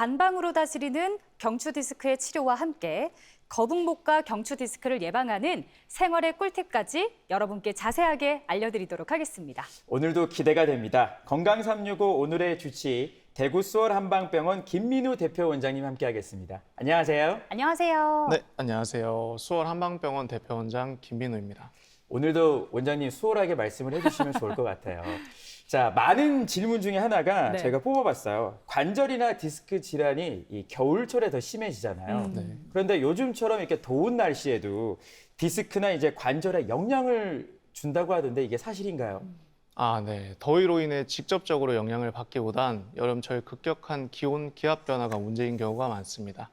한방으로 다스리는 경추 디스크의 치료와 함께 거북목과 경추 디스크를 예방하는 생활의 꿀팁까지 여러분께 자세하게 알려드리도록 하겠습니다. 오늘도 기대가 됩니다. 건강 365 오늘의 주치 대구 수월 한방병원 김민우 대표 원장님 함께하겠습니다. 안녕하세요. 안녕하세요. 네, 안녕하세요. 수월 한방병원 대표 원장 김민우입니다. 오늘도 원장님 수월하게 말씀을 해주시면 좋을 것 같아요. 자, 많은 질문 중에 하나가 네. 제가 뽑아봤어요. 관절이나 디스크 질환이 이 겨울철에 더 심해지잖아요. 음. 네. 그런데 요즘처럼 이렇게 더운 날씨에도 디스크나 이제 관절에 영향을 준다고 하던데 이게 사실인가요? 아, 네. 더위로 인해 직접적으로 영향을 받기보단 여름철 급격한 기온 기압 변화가 문제인 경우가 많습니다.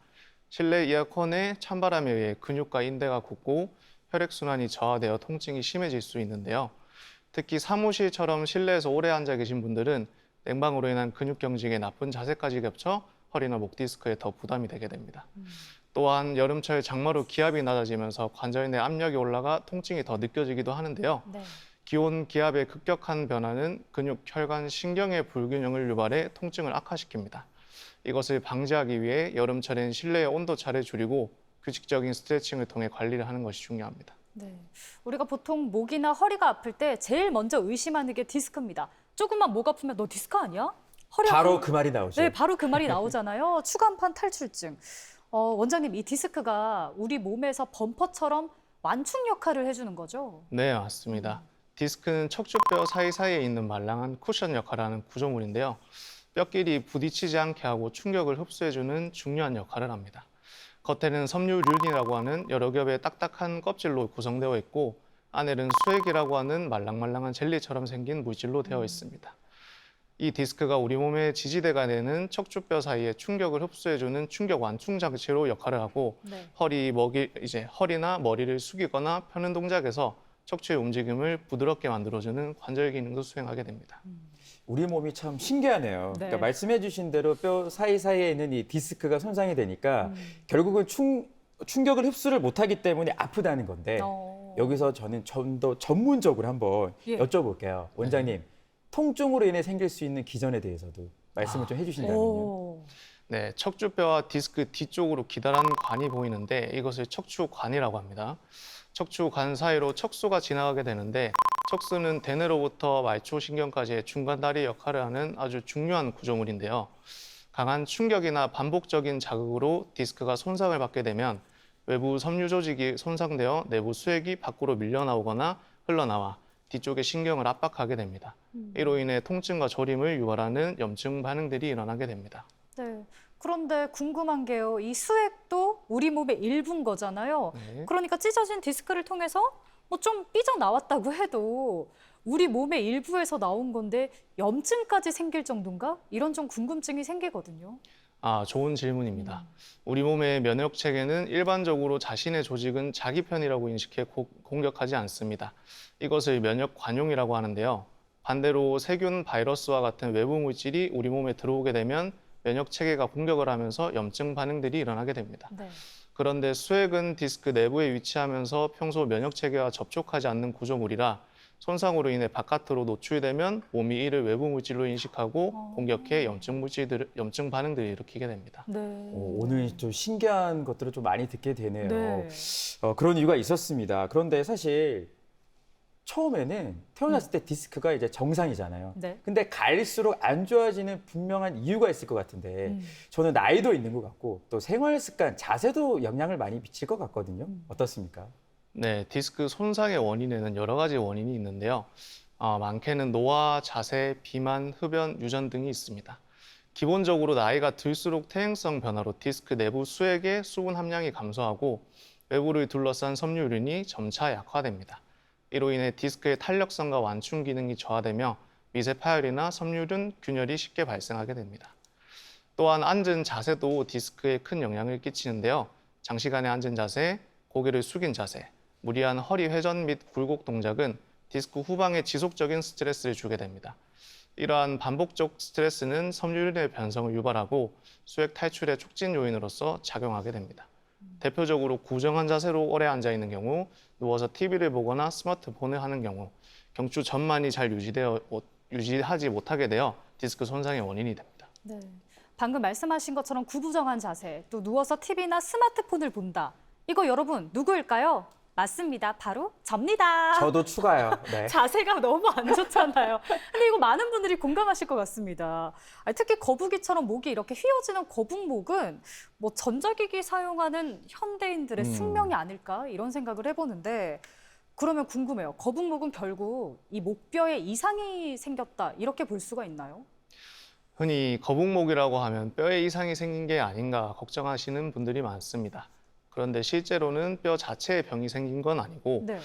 실내 에어컨의 찬바람에 의해 근육과 인대가 굳고 혈액순환이 저하되어 통증이 심해질 수 있는데요. 특히 사무실처럼 실내에서 오래 앉아 계신 분들은 냉방으로 인한 근육 경직에 나쁜 자세까지 겹쳐 허리나 목 디스크에 더 부담이 되게 됩니다. 또한 여름철 장마로 기압이 낮아지면서 관절 내 압력이 올라가 통증이 더 느껴지기도 하는데요. 네. 기온 기압의 급격한 변화는 근육, 혈관, 신경의 불균형을 유발해 통증을 악화시킵니다. 이것을 방지하기 위해 여름철엔 실내의 온도 차를 줄이고 규칙적인 스트레칭을 통해 관리를 하는 것이 중요합니다. 네. 우리가 보통 목이나 허리가 아플 때 제일 먼저 의심하는 게 디스크입니다. 조금만 목 아프면 너 디스크 아니야? 허리 바로 아프면 그 말이 나오죠. 네, 바로 그 말이 나오잖아요. 추간판 탈출증. 어, 원장님, 이 디스크가 우리 몸에서 범퍼처럼 완충 역할을 해주는 거죠? 네, 맞습니다. 디스크는 척추뼈 사이사이에 있는 말랑한 쿠션 역할을 하는 구조물인데요. 뼈끼리 부딪히지 않게 하고 충격을 흡수해주는 중요한 역할을 합니다. 겉에는 섬유륜이라고 하는 여러 겹의 딱딱한 껍질로 구성되어 있고 안에는 수액이라고 하는 말랑말랑한 젤리처럼 생긴 물질로 되어 있습니다. 이 디스크가 우리 몸의 지지대가 되는 척추뼈 사이에 충격을 흡수해주는 충격 완충 장치로 역할을 하고 네. 허리, 먹이, 이제 허리나 머리를 숙이거나 펴는 동작에서 척추의 움직임을 부드럽게 만들어주는 관절 기능도 수행하게 됩니다. 우리 몸이 참 신기하네요. 네. 그러니까 말씀해주신 대로 뼈 사이사이에 있는 이 디스크가 손상이 되니까 음. 결국은 충, 충격을 흡수를 못하기 때문에 아프다는 건데 어. 여기서 저는 좀 더 전문적으로 한번 예. 여쭤볼게요. 원장님, 통증으로 인해 생길 수 있는 기전에 대해서도 말씀을 아. 좀 해주신다면요. 오. 네, 척추뼈와 디스크 뒤쪽으로 기다란 관이 보이는데 이것을 척추관이라고 합니다. 척추 관 사이로 척수가 지나가게 되는데 척수는 대뇌로부터 말초신경까지의 중간 다리 역할을 하는 아주 중요한 구조물인데요. 강한 충격이나 반복적인 자극으로 디스크가 손상을 받게 되면 외부 섬유 조직이 손상되어 내부 수액이 밖으로 밀려나오거나 흘러나와 뒤쪽의 신경을 압박하게 됩니다. 음. 이로 인해 통증과 저림을 유발하는 염증 반응들이 일어나게 됩니다. 네. 그런데 궁금한 게요. 이 수액도 우리 몸의 일부인 거잖아요. 네. 그러니까 찢어진 디스크를 통해서 뭐 좀 삐져 나왔다고 해도 우리 몸의 일부에서 나온 건데 염증까지 생길 정도인가? 이런 좀 궁금증이 생기거든요. 아, 좋은 질문입니다. 우리 몸의 면역 체계는 일반적으로 자신의 조직은 자기 편이라고 인식해 고- 공격하지 않습니다. 이것을 면역 관용이라고 하는데요. 반대로 세균, 바이러스와 같은 외부 물질이 우리 몸에 들어오게 되면 면역 체계가 공격을 하면서 염증 반응들이 일어나게 됩니다. 네. 그런데 수액은 디스크 내부에 위치하면서 평소 면역 체계와 접촉하지 않는 구조물이라 손상으로 인해 바깥으로 노출되면 몸이 이를 외부 물질로 인식하고 어. 공격해 염증 물질들, 염증 반응들을 일으키게 됩니다. 네. 오, 오늘 좀 신기한 것들을 좀 많이 듣게 되네요. 네. 어, 그런 이유가 있었습니다. 그런데 사실 처음에는 태어났을 때 디스크가 이제 정상이잖아요. 네. 근데 갈수록 안 좋아지는 분명한 이유가 있을 것 같은데 음. 저는 나이도 있는 것 같고 또 생활 습관, 자세도 영향을 많이 미칠 것 같거든요. 음. 어떻습니까? 네, 디스크 손상의 원인에는 여러 가지 원인이 있는데요. 어, 많게는 노화, 자세, 비만, 흡연, 유전 등이 있습니다. 기본적으로 나이가 들수록 퇴행성 변화로 디스크 내부 수액의 수분 함량이 감소하고 외부를 둘러싼 섬유륜이 점차 약화됩니다. 이로 인해 디스크의 탄력성과 완충 기능이 저하되며 미세 파열이나 섬유륜 균열이 쉽게 발생하게 됩니다. 또한 앉은 자세도 디스크에 큰 영향을 끼치는데요. 장시간의 앉은 자세, 고개를 숙인 자세, 무리한 허리 회전 및 굴곡 동작은 디스크 후방에 지속적인 스트레스를 주게 됩니다. 이러한 반복적 스트레스는 섬유륜의 변성을 유발하고 수액 탈출의 촉진 요인으로서 작용하게 됩니다. 대표적으로 구정한 자세로 오래 앉아 있는 경우, 누워서 TV를 보거나 스마트폰을 하는 경우, 경추 전만이 잘 유지되어 유지하지 못하게 되어 디스크 손상의 원인이 됩니다. 네. 방금 말씀하신 것처럼 구부정한 자세, 또 누워서 TV나 스마트폰을 본다. 이거 여러분 누구일까요? 맞습니다. 바로 접니다. 저도 추가요. 네. 자세가 너무 안 좋잖아요. 근데 이거 많은 분들이 공감하실 것 같습니다. 아니, 특히 거북이처럼 목이 이렇게 휘어지는 거북목은 뭐 전자기기 사용하는 현대인들의 음. 숙명이 아닐까 이런 생각을 해보는데 그러면 궁금해요. 거북목은 결국 이 목뼈에 이상이 생겼다 이렇게 볼 수가 있나요? 흔히 거북목이라고 하면 뼈에 이상이 생긴 게 아닌가 걱정하시는 분들이 많습니다. 그런데 실제로는 뼈 자체에 병이 생긴 건 아니고 네.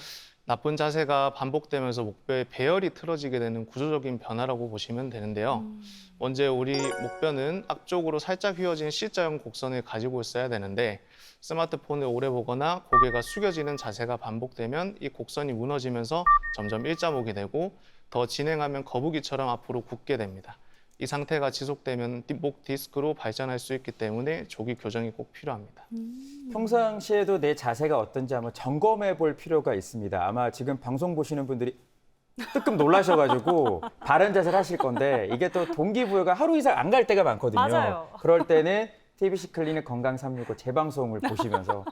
나쁜 자세가 반복되면서 목뼈에 배열이 틀어지게 되는 구조적인 변화라고 보시면 되는데요. 음. 먼저 우리 목뼈는 앞쪽으로 살짝 휘어진 C자형 곡선을 가지고 있어야 되는데 스마트폰을 오래 보거나 고개가 숙여지는 자세가 반복되면 이 곡선이 무너지면서 점점 일자목이 되고 더 진행하면 거북이처럼 앞으로 굽게 됩니다. 이 상태가 지속되면 디- 목 디스크로 발전할 수 있기 때문에 조기 교정이 꼭 필요합니다. 음. 평상시에도 내 자세가 어떤지 한번 점검해 볼 필요가 있습니다. 아마 지금 방송 보시는 분들이 뜨끔 놀라셔가지고 바른 자세를 하실 건데 이게 또 동기부여가 하루 이상 안 갈 때가 많거든요. 맞아요. 그럴 때는 TBC 클리닉 건강 365 재방송을 보시면서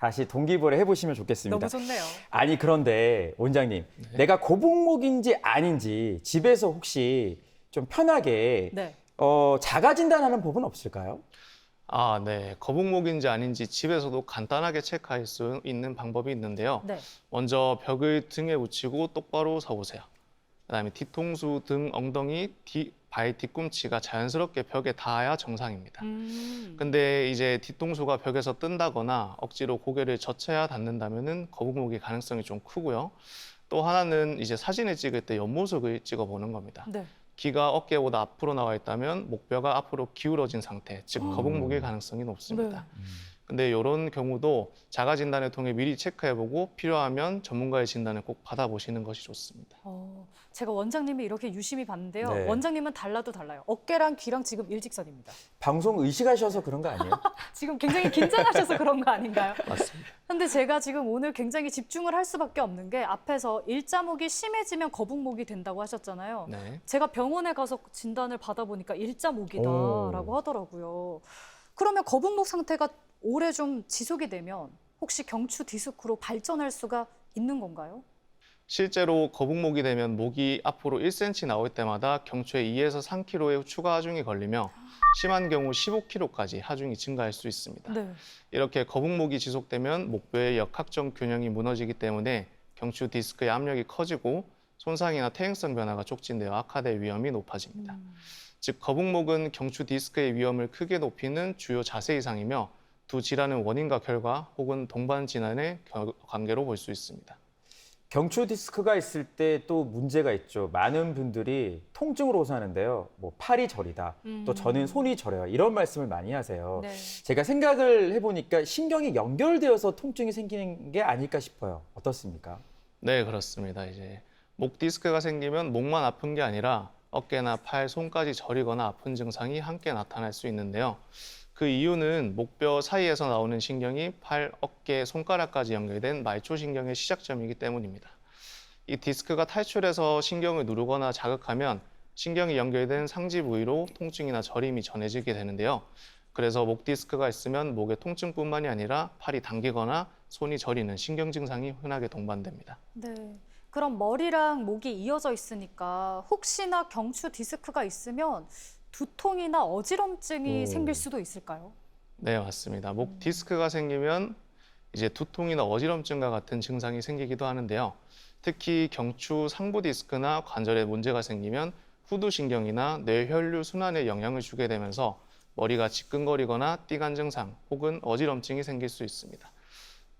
다시 동기부여를 해보시면 좋겠습니다. 너무 좋네요. 아니 그런데 원장님, 내가 거북목인지 아닌지 집에서 혹시 좀 편하게 네. 어, 자가 진단하는 법은 없을까요? 아, 네. 거북목인지 아닌지 집에서도 간단하게 체크할 수 있는 방법이 있는데요. 네. 먼저 벽을 등에 붙이고 똑바로 서보세요. 그다음에 뒤통수, 등, 엉덩이, 뒤, 발 뒤꿈치가 자연스럽게 벽에 닿아야 정상입니다. 음. 근데 이제 뒤통수가 벽에서 뜬다거나 억지로 고개를 젖혀야 닿는다면은 거북목이 가능성이 좀 크고요. 또 하나는 이제 사진을 찍을 때 옆모습을 찍어보는 겁니다. 네. 귀가 어깨보다 앞으로 나와 있다면 목뼈가 앞으로 기울어진 상태, 즉 거북목일 가능성이 높습니다. 네. 근데 이런 경우도 자가 진단을 통해 미리 체크해보고 필요하면 전문가의 진단을 꼭 받아보시는 것이 좋습니다. 어, 제가 원장님이 이렇게 유심히 봤는데요. 네. 원장님은 달라도 달라요. 어깨랑 귀랑 지금 일직선입니다. 방송 의식하셔서 그런 거 아니에요? 지금 굉장히 긴장하셔서 그런 거 아닌가요? 맞습니다. 근데 제가 지금 오늘 굉장히 집중을 할 수밖에 없는 게 앞에서 일자목이 심해지면 거북목이 된다고 하셨잖아요. 네. 제가 병원에 가서 진단을 받아보니까 일자목이다라고 오. 하더라고요. 그러면 거북목 상태가 오래 좀 지속이 되면 혹시 경추 디스크로 발전할 수가 있는 건가요? 실제로 거북목이 되면 목이 앞으로 1cm 나올 때마다 경추에 2에서 3kg의 추가 하중이 걸리며 심한 경우 15kg까지 하중이 증가할 수 있습니다. 네. 이렇게 거북목이 지속되면 목뼈의 역학적 균형이 무너지기 때문에 경추 디스크의 압력이 커지고 손상이나 퇴행성 변화가 촉진되어 악화될 위험이 높아집니다. 음. 즉 거북목은 경추 디스크의 위험을 크게 높이는 주요 자세 이상이며 두 질환의 원인과 결과 혹은 동반 진환의 겨- 관계로 볼 수 있습니다. 경추 디스크가 있을 때 또 문제가 있죠. 많은 분들이 통증으로 호소하는데요. 뭐 팔이 저리다. 또 음. 저는 손이 저려요. 이런 말씀을 많이 하세요. 네. 제가 생각을 해보니까 신경이 연결되어서 통증이 생기는 게 아닐까 싶어요. 어떻습니까? 네, 그렇습니다. 이제 목 디스크가 생기면 목만 아픈 게 아니라 어깨나 팔, 손까지 저리거나 아픈 증상이 함께 나타날 수 있는데요. 그 이유는 목뼈 사이에서 나오는 신경이 팔, 어깨, 손가락까지 연결된 말초신경의 시작점이기 때문입니다. 이 디스크가 탈출해서 신경을 누르거나 자극하면 신경이 연결된 상지 부위로 통증이나 저림이 전해지게 되는데요. 그래서 목 디스크가 있으면 목의 통증뿐만이 아니라 팔이 당기거나 손이 저리는 신경 증상이 흔하게 동반됩니다. 네. 그럼 머리랑 목이 이어져 있으니까 혹시나 경추 디스크가 있으면 두통이나 어지럼증이 오. 생길 수도 있을까요? 네, 맞습니다. 목 디스크가 생기면 이제 두통이나 어지럼증과 같은 증상이 생기기도 하는데요. 특히 경추 상부 디스크나 관절에 문제가 생기면 후두신경이나 뇌혈류 순환에 영향을 주게 되면서 머리가 지끈거리거나 띠간 증상 혹은 어지럼증이 생길 수 있습니다.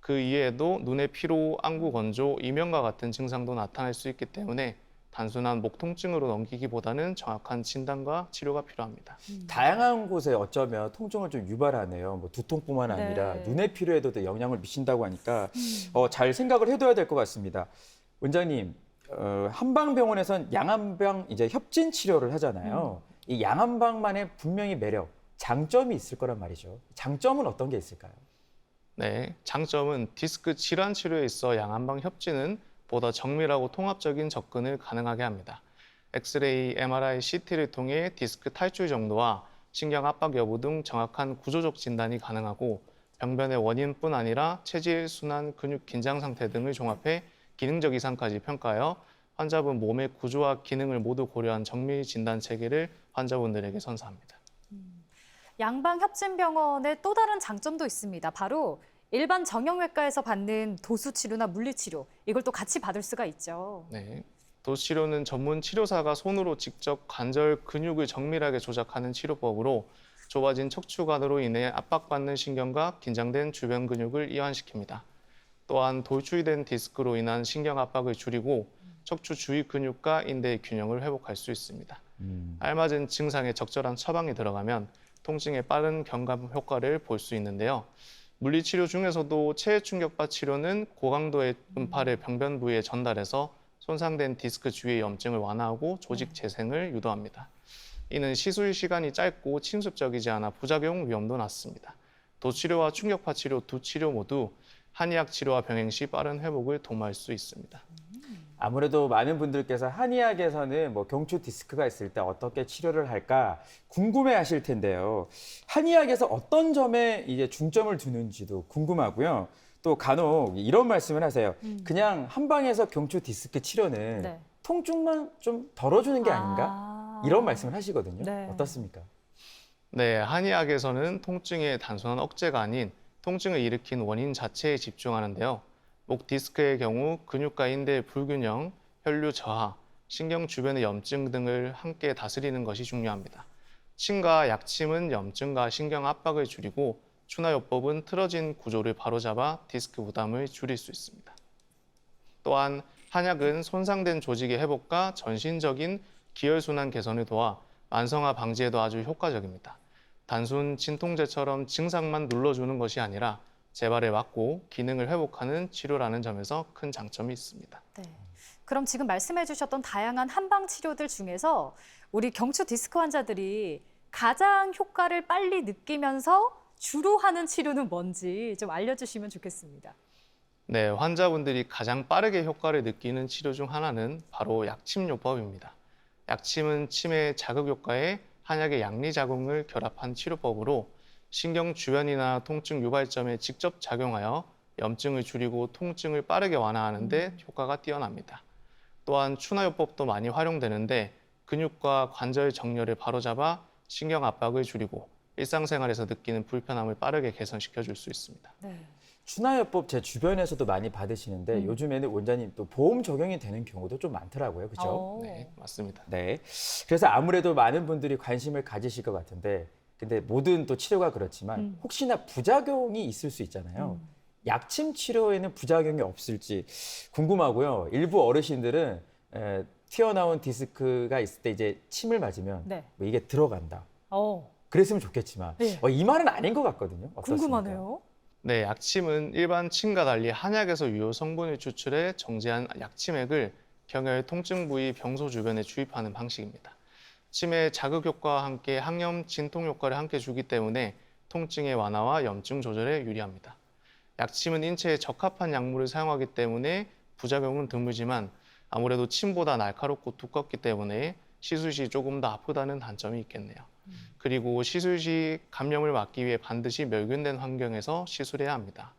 그 이외에도 눈의 피로, 안구 건조, 이명과 같은 증상도 나타날 수 있기 때문에 단순한 목 통증으로 넘기기보다는 정확한 진단과 치료가 필요합니다. 다양한 곳에 어쩌면 통증을 좀 유발하네요. 뭐 두통뿐만 아니라 네. 눈의 피로에도 또 영향을 미친다고 하니까 어, 잘 생각을 해둬야 될 것 같습니다. 원장님, 어, 한방병원에선 양한방 이제 협진 치료를 하잖아요. 이 양한방만의 분명히 매력, 장점이 있을 거란 말이죠. 장점은 어떤 게 있을까요? 네, 장점은 디스크 질환 치료에 있어 양한방 협진은 보다 정밀하고 통합적인 접근을 가능하게 합니다. 엑스레이, MRI, CT를 통해 디스크 탈출 정도와 신경 압박 여부 등 정확한 구조적 진단이 가능하고 병변의 원인뿐 아니라 체질, 순환, 근육 긴장 상태 등을 종합해 기능적 이상까지 평가하여 환자분 몸의 구조와 기능을 모두 고려한 정밀 진단 체계를 환자분들에게 선사합니다. 양방협진병원의 또 다른 장점도 있습니다. 바로 일반 정형외과에서 받는 도수 치료나 물리 치료 이걸 또 같이 받을 수가 있죠. 네. 도치료는 전문 치료사가 손으로 직접 관절 근육을 정밀하게 조작하는 치료법으로 좁아진 척추관으로 인해 압박받는 신경과 긴장된 주변 근육을 이완시킵니다. 또한 돌출된 디스크로 인한 신경 압박을 줄이고 척추 주위 근육과 인대의 균형을 회복할 수 있습니다. 음. 알맞은 증상에 적절한 처방이 들어가면 통증의 빠른 경감 효과를 볼 수 있는데요. 물리치료 중에서도 체해 충격파 치료는 고강도의 음파를 병변 부위에 전달해서 손상된 디스크 주위의 염증을 완화하고 조직 재생을 유도합니다. 이는 시술 시간이 짧고 침습적이지 않아 부작용 위험도 낮습니다. 도치료와 충격파 치료 두 치료 모두 한의학 치료와 병행 시 빠른 회복을 도모할 수 있습니다. 아무래도 많은 분들께서 한의학에서는 뭐 경추 디스크가 있을 때 어떻게 치료를 할까 궁금해 하실 텐데요. 한의학에서 어떤 점에 이제 중점을 두는지도 궁금하고요. 또 간혹 이런 말씀을 하세요. 그냥 한 방에서 경추 디스크 치료는 네. 통증만 좀 덜어주는 게 아닌가? 아. 이런 말씀을 하시거든요. 네. 어떻습니까? 네, 한의학에서는 통증의 단순한 억제가 아닌 통증을 일으킨 원인 자체에 집중하는데요. 목 디스크의 경우 근육과 인대의 불균형, 혈류 저하, 신경 주변의 염증 등을 함께 다스리는 것이 중요합니다. 침과 약침은 염증과 신경 압박을 줄이고 추나요법은 틀어진 구조를 바로잡아 디스크 부담을 줄일 수 있습니다. 또한 한약은 손상된 조직의 회복과 전신적인 기혈순환 개선을 도와 만성화 방지에도 아주 효과적입니다. 단순 진통제처럼 증상만 눌러주는 것이 아니라 재발을 막고 기능을 회복하는 치료라는 점에서 큰 장점이 있습니다. 네. 그럼 지금 말씀해 주셨던 다양한 한방 치료들 중에서 우리 경추 디스크 환자들이 가장 효과를 빨리 느끼면서 주로 하는 치료는 뭔지 좀 알려주시면 좋겠습니다. 네, 환자분들이 가장 빠르게 효과를 느끼는 치료 중 하나는 바로 약침요법입니다. 약침은 침의 자극 효과에 한약의 양리 작용을 결합한 치료법으로 신경 주변이나 통증 유발점에 직접 작용하여 염증을 줄이고 통증을 빠르게 완화하는 데 효과가 뛰어납니다. 또한 추나요법도 많이 활용되는데 근육과 관절 정렬을 바로잡아 신경 압박을 줄이고 일상생활에서 느끼는 불편함을 빠르게 개선시켜 줄 수 있습니다. 네. 추나요법 제 주변에서도 많이 받으시는데 음. 요즘에는 원장님 또 보험 적용이 되는 경우도 좀 많더라고요. 그렇죠? 어. 네, 맞습니다. 네. 그래서 아무래도 많은 분들이 관심을 가지실 것 같은데, 근데 모든 또 치료가 그렇지만 음. 혹시나 부작용이 있을 수 있잖아요. 음. 약침 치료에는 부작용이 없을지 궁금하고요. 일부 어르신들은 에, 튀어나온 디스크가 있을 때 이제 침을 맞으면 네. 뭐 이게 들어간다. 어, 그랬으면 좋겠지만 네. 어, 이 말은 아닌 것 같거든요. 어떻습니까? 궁금하네요. 네, 약침은 일반 침과 달리 한약에서 유효 성분을 추출해 정제한 약침액을 경혈 통증 부위 병소 주변에 주입하는 방식입니다. 침의 자극 효과와 함께 항염 진통 효과를 함께 주기 때문에 통증의 완화와 염증 조절에 유리합니다. 약침은 인체에 적합한 약물을 사용하기 때문에 부작용은 드물지만 아무래도 침보다 날카롭고 두껍기 때문에 시술 시 조금 더 아프다는 단점이 있겠네요. 그리고 시술 시 감염을 막기 위해 반드시 멸균된 환경에서 시술해야 합니다.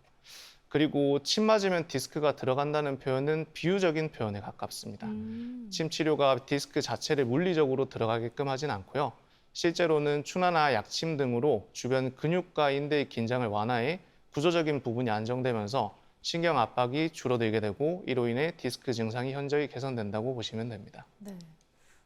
그리고 침 맞으면 디스크가 들어간다는 표현은 비유적인 표현에 가깝습니다. 음. 침 치료가 디스크 자체를 물리적으로 들어가게끔 하진 않고요. 실제로는 추나나 약침 등으로 주변 근육과 인대의 긴장을 완화해 구조적인 부분이 안정되면서 신경 압박이 줄어들게 되고 이로 인해 디스크 증상이 현저히 개선된다고 보시면 됩니다. 네.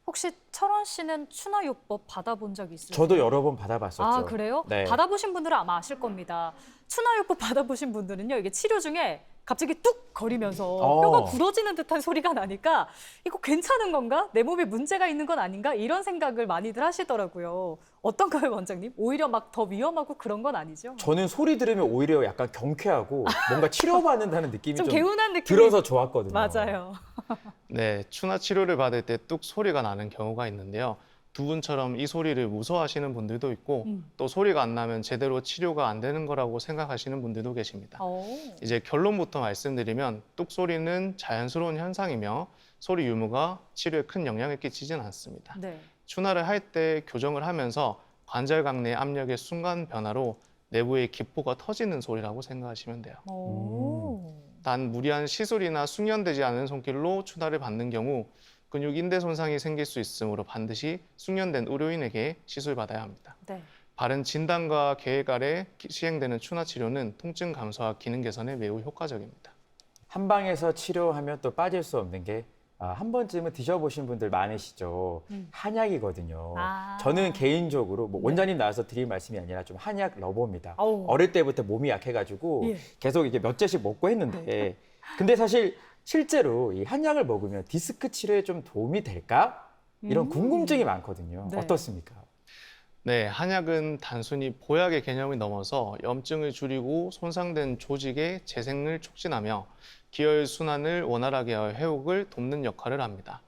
혹시 철원 씨는 추나요법 받아본 적 있으세요? 저도 여러 번 받아봤었죠. 아 그래요? 네. 받아보신 분들은 아마 아실 겁니다. 추나요법 받아보신 분들은요 이게 치료 중에 갑자기 뚝 거리면서 어. 뼈가 부러지는 듯한 소리가 나니까 이거 괜찮은 건가? 내 몸에 문제가 있는 건 아닌가? 이런 생각을 많이들 하시더라고요. 어떤가요, 원장님? 오히려 막 더 위험하고 그런 건 아니죠? 저는 소리 들으면 오히려 약간 경쾌하고 뭔가 치료받는다는 느낌이 좀 좀, 개운한 느낌이 들어서 좋았거든요. 맞아요. 네, 추나 치료를 받을 때 뚝 소리가 나는 경우가 있는데요. 두 분처럼 이 소리를 무서워하시는 분들도 있고 음. 또 소리가 안 나면 제대로 치료가 안 되는 거라고 생각하시는 분들도 계십니다. 어. 이제 결론부터 말씀드리면 뚝 소리는 자연스러운 현상이며 소리 유무가 치료에 큰 영향을 끼치진 않습니다. 네. 추나를 할 때 교정을 하면서 관절각 내 압력의 순간 변화로 내부의 기포가 터지는 소리라고 생각하시면 돼요. 오. 단 무리한 시술이나 숙련되지 않은 손길로 추나를 받는 경우 근육 인대 손상이 생길 수 있으므로 반드시 숙련된 의료인에게 시술받아야 합니다. 네. 바른 진단과 계획 아래 기- 시행되는 추나 치료는 통증 감소와 기능 개선에 매우 효과적입니다. 한방에서 치료하면 또 빠질 수 없는 게 아, 한 번쯤은 드셔보신 분들 많으시죠. 음. 한약이거든요. 아. 저는 개인적으로 뭐 원장님 나와서 드릴 말씀이 아니라 좀 한약 러버입니다. 어우. 어릴 때부터 몸이 약해가지고 예. 계속 이게 몇 개씩 먹고 했는데 근데 사실 실제로 이 한약을 먹으면 디스크 치료에 좀 도움이 될까? 이런 음. 궁금증이 많거든요. 네. 어떻습니까? 네, 한약은 단순히 보약의 개념을 넘어서 염증을 줄이고 손상된 조직의 재생을 촉진하며 기혈 순환을 원활하게 하여 회복을 돕는 역할을 합니다.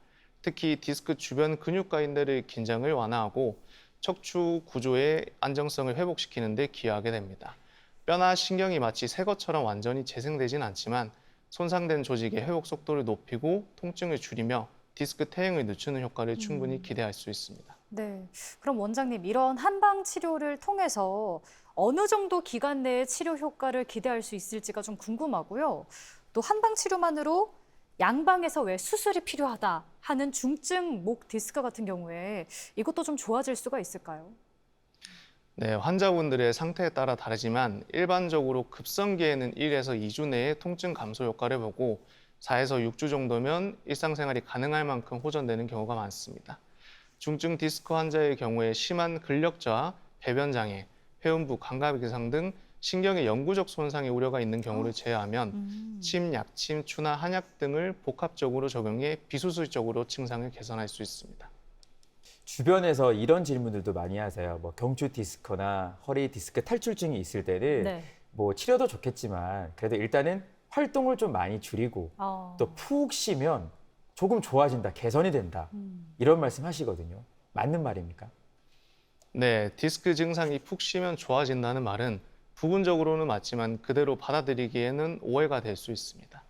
특히 디스크 주변 근육과 인대의 긴장을 완화하고 척추 구조의 안정성을 회복시키는 데 기여하게 됩니다. 뼈나 신경이 마치 새 것처럼 완전히 재생되진 않지만 손상된 조직의 회복 속도를 높이고 통증을 줄이며 디스크 퇴행을 늦추는 효과를 충분히 음. 기대할 수 있습니다. 네. 그럼 원장님 이런 한방 치료를 통해서 어느 정도 기간 내에 치료 효과를 기대할 수 있을지가 좀 궁금하고요. 또 한방 치료만으로 양방에서 왜 수술이 필요하다 하는 중증 목 디스크 같은 경우에 이것도 좀 좋아질 수가 있을까요? 네, 환자분들의 상태에 따라 다르지만 일반적으로 급성기에는 1에서 2주 내에 통증 감소 효과를 보고 4에서 6주 정도면 일상생활이 가능할 만큼 호전되는 경우가 많습니다. 중증 디스크 환자의 경우에 심한 근력 저하, 배변 장애, 회음부, 감각 이상 등 신경의 영구적 손상의 우려가 있는 경우를 제외하면 음. 침, 약침, 추나 한약 등을 복합적으로 적용해 비수술적으로 증상을 개선할 수 있습니다. 주변에서 이런 질문들도 많이 하세요. 뭐 경추 디스크나 허리 디스크 탈출증이 있을 때는 네. 뭐 치료도 좋겠지만 그래도 일단은 활동을 좀 많이 줄이고 어. 또푹 쉬면 조금 좋아진다, 개선이 된다. 음. 이런 말씀 하시거든요. 맞는 말입니까? 네, 디스크 증상이 푹 쉬면 좋아진다는 말은 부분적으로는 맞지만 그대로 받아들이기에는 오해가 될 수 있습니다.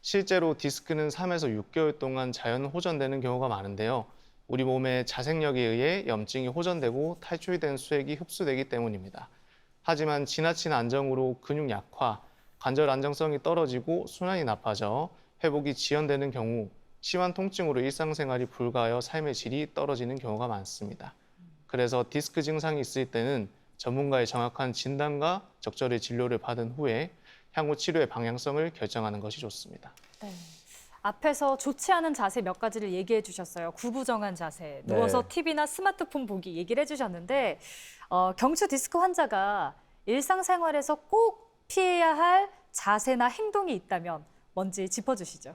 실제로 디스크는 3에서 6개월 동안 자연 호전되는 경우가 많은데요. 우리 몸의 자생력에 의해 염증이 호전되고 탈출된 수액이 흡수되기 때문입니다. 하지만 지나친 안정으로 근육 약화, 관절 안정성이 떨어지고 순환이 나빠져 회복이 지연되는 경우 심한 통증으로 일상생활이 불가하여 삶의 질이 떨어지는 경우가 많습니다. 그래서 디스크 증상이 있을 때는 전문가의 정확한 진단과 적절히 진료를 받은 후에 향후 치료의 방향성을 결정하는 것이 좋습니다. 네. 앞에서 좋지 않은 자세 몇 가지를 얘기해 주셨어요. 구부정한 자세, 누워서 네. TV나 스마트폰 보기 얘기를 해 주셨는데 어, 경추 디스크 환자가 일상생활에서 꼭 피해야 할 자세나 행동이 있다면 뭔지 짚어주시죠.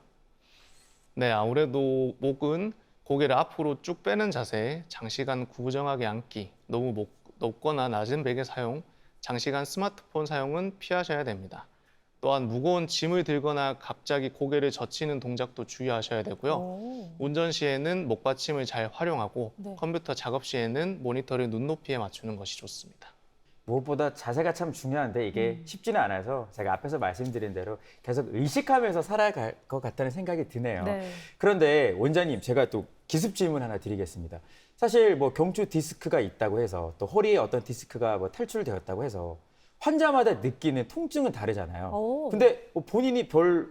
네, 아무래도 목은 고개를 앞으로 쭉 빼는 자세, 장시간 구부정하게 앉기, 너무 목- 높거나 낮은 베개 사용, 장시간 스마트폰 사용은 피하셔야 됩니다. 또한 무거운 짐을 들거나 갑자기 고개를 젖히는 동작도 주의하셔야 되고요. 오. 운전 시에는 목받침을 잘 활용하고 네. 컴퓨터 작업 시에는 모니터를 눈높이에 맞추는 것이 좋습니다. 무엇보다 자세가 참 중요한데 이게 음. 쉽지는 않아서 제가 앞에서 말씀드린 대로 계속 의식하면서 살아갈 것 같다는 생각이 드네요. 네. 그런데 원장님 제가 또 기습 질문 하나 드리겠습니다. 사실 뭐 경추 디스크가 있다고 해서 또 허리에 어떤 디스크가 뭐 탈출되었다고 해서 환자마다 느끼는 통증은 다르잖아요. 오. 근데 뭐 본인이 별로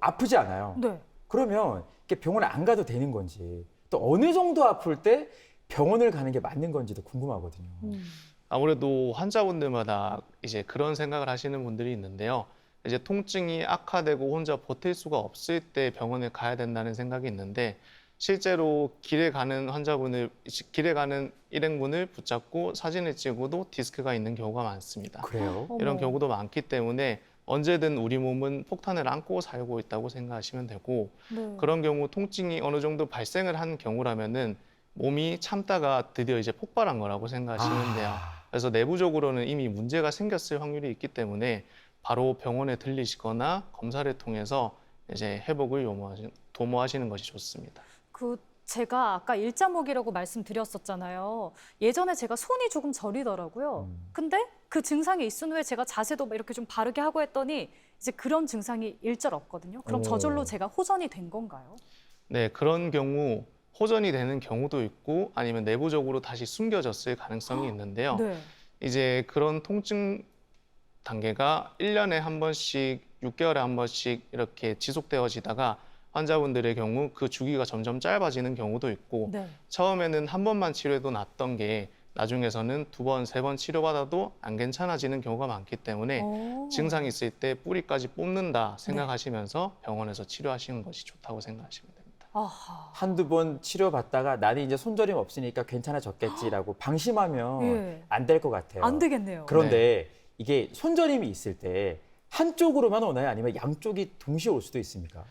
아프지 않아요. 네. 그러면 이렇게 병원에 안 가도 되는 건지 또 어느 정도 아플 때 병원을 가는 게 맞는 건지도 궁금하거든요. 음. 아무래도 환자분들마다 이제 그런 생각을 하시는 분들이 있는데요. 이제 통증이 악화되고 혼자 버틸 수가 없을 때 병원에 가야 된다는 생각이 있는데 실제로 길에 가는 환자분을 길에 가는 일행분을 붙잡고 사진을 찍어도 디스크가 있는 경우가 많습니다. 그래요? 어머. 이런 경우도 많기 때문에 언제든 우리 몸은 폭탄을 안고 살고 있다고 생각하시면 되고 네. 그런 경우 통증이 어느 정도 발생을 한 경우라면은 몸이 참다가 드디어 이제 폭발한 거라고 생각하시면 돼요. 아, 그래서 내부적으로는 이미 문제가 생겼을 확률이 있기 때문에 바로 병원에 들리시거나 검사를 통해서 이제 회복을 요모하시, 도모하시는 것이 좋습니다. 그 제가 아까 일자목이라고 말씀드렸었잖아요. 예전에 제가 손이 조금 저리더라고요. 음. 근데 그 증상이 있은 후에 제가 자세도 막 이렇게 좀 바르게 하고 했더니 이제 그런 증상이 일절 없거든요. 그럼 오. 저절로 제가 호전이 된 건가요? 네, 그런 경우 호전이 되는 경우도 있고 아니면 내부적으로 다시 숨겨졌을 가능성이 있는데요. 네. 이제 그런 통증 단계가 1년에 한 번씩, 6개월에 한 번씩 이렇게 지속되어지다가 환자분들의 경우 그 주기가 점점 짧아지는 경우도 있고 네. 처음에는 한 번만 치료해도 낫던 게 나중에서는 두 번, 세 번 치료받아도 안 괜찮아지는 경우가 많기 때문에 오. 증상이 있을 때 뿌리까지 뽑는다 생각하시면서 병원에서 치료하시는 것이 좋다고 생각하시면 됩니다. 아하. 한두 번 치료받다가 나는 이제 손저림 없으니까 괜찮아졌겠지라고 방심하면 예. 안될 것 같아요. 안 되겠네요. 그런데 이게 손저림이 있을 때 한쪽으로만 오나요? 아니면 양쪽이 동시에 올 수도 있습니까?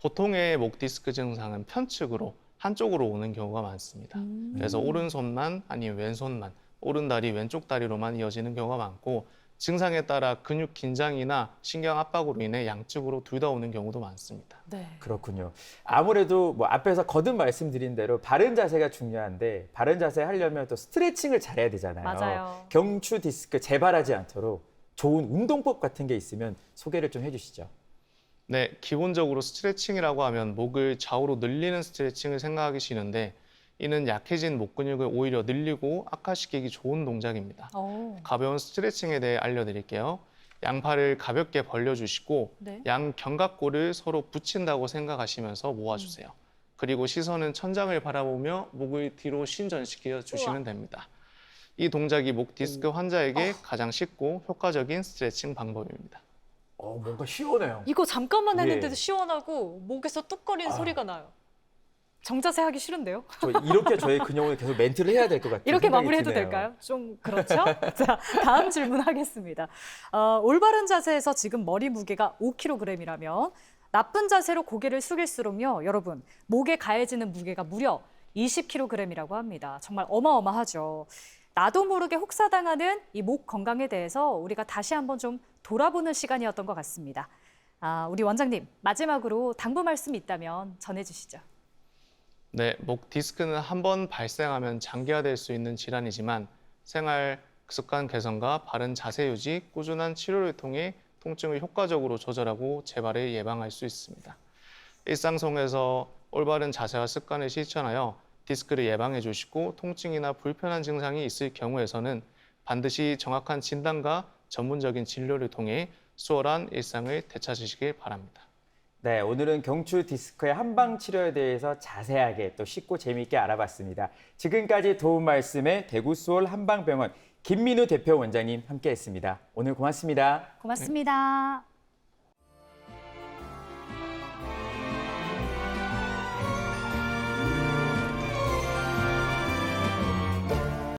보통의 목 디스크 증상은 편측으로 한쪽으로 오는 경우가 많습니다. 음. 그래서 오른손만 아니면 왼손만 오른 다리 왼쪽 다리로만 이어지는 경우가 많고 증상에 따라 근육 긴장이나 신경 압박으로 인해 양쪽으로 둘 다 오는 경우도 많습니다. 네. 그렇군요. 아무래도 뭐 앞에서 거듭 말씀드린 대로 바른 자세가 중요한데 바른 자세 하려면 또 스트레칭을 잘해야 되잖아요. 맞아요. 경추 디스크 재발하지 않도록 좋은 운동법 같은 게 있으면 소개를 좀 해주시죠. 네, 기본적으로 스트레칭이라고 하면 목을 좌우로 늘리는 스트레칭을 생각하시는데 이는 약해진 목 근육을 오히려 늘리고 악화시키기 좋은 동작입니다. 오. 가벼운 스트레칭에 대해 알려드릴게요. 양팔을 가볍게 벌려주시고 네. 양 견갑골을 서로 붙인다고 생각하시면서 모아주세요. 그리고 시선은 천장을 바라보며 목을 뒤로 신전시켜 주시면 됩니다. 이 동작이 목 디스크 환자에게 가장 쉽고 효과적인 스트레칭 방법입니다. 어, 뭔가 시원해요. 이거 잠깐만 예. 했는데도 시원하고 목에서 뚝거리는 아. 소리가 나요. 정자세 하기 싫은데요? 저 이렇게 저희 근육을 계속 멘트를 해야 될 것 같아요. 이렇게 마무리해도 될까요? 좀 그렇죠? 자, 다음 질문 하겠습니다. 어, 올바른 자세에서 지금 머리 무게가 5kg이라면 나쁜 자세로 고개를 숙일수록요, 여러분, 목에 가해지는 무게가 무려 20kg이라고 합니다. 정말 어마어마하죠. 나도 모르게 혹사당하는 이 목 건강에 대해서 우리가 다시 한번 좀 돌아보는 시간이었던 것 같습니다. 아, 우리 원장님, 마지막으로 당부 말씀 있다면 전해주시죠. 네, 목 디스크는 한 번 발생하면 장기화될 수 있는 질환이지만 생활 습관 개선과 바른 자세 유지, 꾸준한 치료를 통해 통증을 효과적으로 조절하고 재발을 예방할 수 있습니다. 일상 속에서 올바른 자세와 습관을 실천하여 디스크를 예방해 주시고 통증이나 불편한 증상이 있을 경우에서는 반드시 정확한 진단과 전문적인 진료를 통해 수월한 일상을 되찾으시길 바랍니다. 네, 오늘은 경추 디스크의 한방 치료에 대해서 자세하게 또 쉽고 재미있게 알아봤습니다. 지금까지 도움 말씀에 대구 수월 한방병원 김민우 대표 원장님 함께했습니다. 오늘 고맙습니다. 고맙습니다.